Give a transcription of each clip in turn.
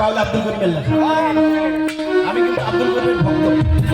পারলে আব্দুল করিমের লেখা। আমি কিন্তু আব্দুল করিমের ভক্ত।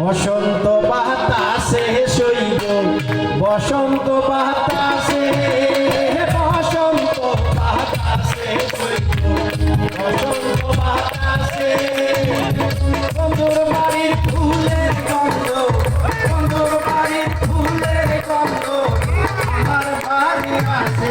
বসন্ত বাতাসে শৈব, বসন্ত বাতাসে বসন্ত বাতাসে বসন্ত বাতাসে। বন্ধুর বাড়ির ফুলের গন্ধ, বন্ধুর বাড়ির ফুলের গন্ধ, আমার বাড়ি আছে।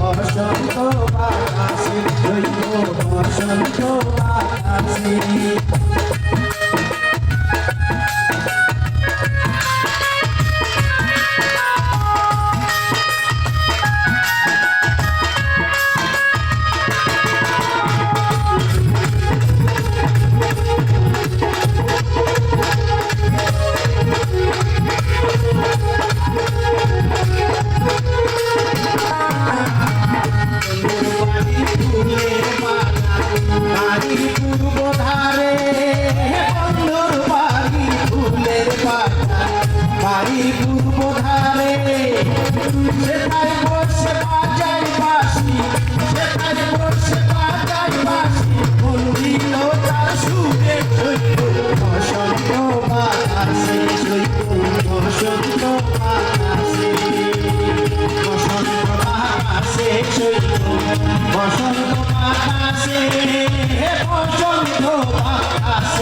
বসন্ত বাসি জৈব বসন্ত বাসি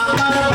আমার